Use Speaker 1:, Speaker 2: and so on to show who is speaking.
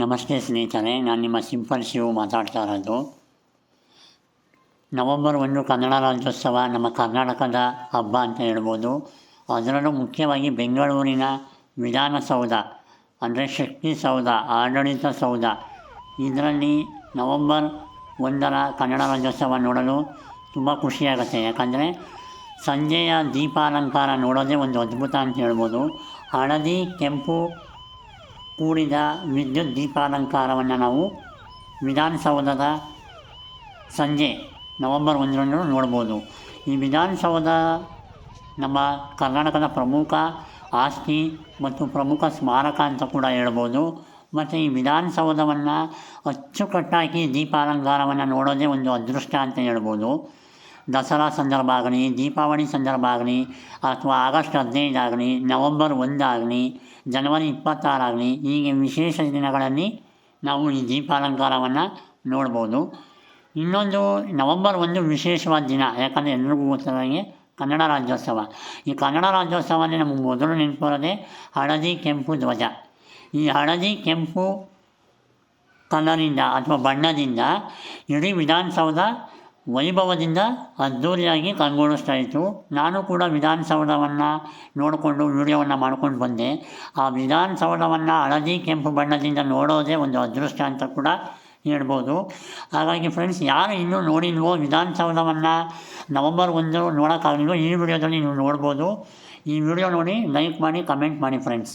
Speaker 1: ನಮಸ್ತೆ ಸ್ನೇಹಿತರೆ, ನಾನು ನಿಮ್ಮ ಸಿಂಪಲ್ ಶಿವು ಮಾತಾಡ್ತಾ ಇರೋದು ನವಂಬರ್ ಒಂದು ಕನ್ನಡ ರಾಜ್ಯೋತ್ಸವ, ನಮ್ಮ ಕರ್ನಾಟಕದ ಹಬ್ಬ ಅಂತ ಹೇಳ್ಬೋದು. ಅದರಲ್ಲೂ ಮುಖ್ಯವಾಗಿ ಬೆಂಗಳೂರಿನ ವಿಧಾನಸೌಧ, ಅಂದರೆ ಶಕ್ತಿ ಸೌಧ, ಆಡಳಿತ ಸೌಧ. ಇದರಲ್ಲಿ ನವಂಬರ್ ಒಂದರ ಕನ್ನಡ ರಾಜ್ಯೋತ್ಸವ ನೋಡಲು ತುಂಬ ಖುಷಿಯಾಗುತ್ತೆ. ಯಾಕಂದರೆ ಸಂಜೆಯ ದೀಪಾಲಂಕಾರ ನೋಡೋದೇ ಒಂದು ಅದ್ಭುತ ಅಂತ ಹೇಳ್ಬೋದು. ಹಳದಿ, ಕೆಂಪು ಕೂಡಿದ ವಿದ್ಯುತ್ ದೀಪಾಲಂಕಾರವನ್ನು ನಾವು ವಿಧಾನಸೌಧದ ಸಂಜೆ ನವಂಬರ್ ಒಂದರಂದು ನೋಡ್ಬೋದು. ಈ ವಿಧಾನಸೌಧ ನಮ್ಮ ಕರ್ನಾಟಕದ ಪ್ರಮುಖ ಆಸ್ತಿ ಮತ್ತು ಪ್ರಮುಖ ಸ್ಮಾರಕ ಅಂತ ಕೂಡ ಹೇಳ್ಬೋದು. ಮತ್ತು ಈ ವಿಧಾನಸೌಧವನ್ನು ಅಚ್ಚುಕಟ್ಟಾಗಿ ದೀಪಾಲಂಕಾರವನ್ನು ನೋಡೋದೇ ಒಂದು ಅದೃಷ್ಟ ಅಂತ ಹೇಳ್ಬೋದು. ದಸರಾ ಸಂದರ್ಭ ಆಗಲಿ, ದೀಪಾವಳಿ ಸಂದರ್ಭ ಆಗಲಿ, ಅಥವಾ ಆಗಸ್ಟ್ ಹದಿನೈದಾಗಲಿ ನವಂಬರ್ ಒಂದಾಗಲಿ ಜನವರಿ ಇಪ್ಪತ್ತಾರಾಗಲಿ ಹೀಗೆ ವಿಶೇಷ ದಿನಗಳಲ್ಲಿ ನಾವು ಈ ದೀಪಾಲಂಕಾರವನ್ನು ನೋಡ್ಬೋದು. ಇನ್ನೊಂದು ನವಂಬರ್ ಒಂದು ವಿಶೇಷವಾದ ದಿನ, ಯಾಕಂದರೆ ಎಲ್ರಿಗೂ ಗೊತ್ತಿರೋಂಗೆ ಕನ್ನಡ ರಾಜ್ಯೋತ್ಸವ. ಈ ಕನ್ನಡ ರಾಜ್ಯೋತ್ಸವದಲ್ಲಿ ನಮಗೆ ಮೊದಲು ನೆನಪಿರೋದೆ ಹಳದಿ ಕೆಂಪು ಧ್ವಜ. ಈ ಹಳದಿ ಕೆಂಪು ಕಲರಿಂದ ಅಥವಾ ಬಣ್ಣದಿಂದ ಇಡೀ ವಿಧಾನಸೌಧ ವೈಭವದಿಂದ ಅದ್ಧೂರಿಯಾಗಿ ಕಂಗೊಳಿಸ್ತಾ ಇತ್ತು. ನಾನು ಕೂಡ ವಿಧಾನಸೌಧವನ್ನು ನೋಡಿಕೊಂಡು ವೀಡಿಯೋವನ್ನು ಮಾಡ್ಕೊಂಡು ಬಂದೆ. ಆ ವಿಧಾನಸೌಧವನ್ನು ಹಳದಿ, ಕೆಂಪು ಬಣ್ಣದಿಂದ ನೋಡೋದೇ ಒಂದು ಅದೃಷ್ಟ ಅಂತ ಕೂಡ ಹೇಳ್ಬೋದು. ಹಾಗಾಗಿ ಫ್ರೆಂಡ್ಸ್ ಯಾರು ಇನ್ನೂ ನೋಡಿಲ್ವೋ ವಿಧಾನಸೌಧವನ್ನು ನವಂಬರ್ ಒಂದು ನೋಡೋಕ್ಕಾಗಲಿಲ್ವೋ ಈ ವಿಡಿಯೋದಲ್ಲಿ ನೀವು ನೋಡ್ಬೋದು. ಈ ವಿಡಿಯೋ ನೋಡಿ ಲೈಕ್ ಮಾಡಿ ಕಮೆಂಟ್ ಮಾಡಿ ಫ್ರೆಂಡ್ಸ್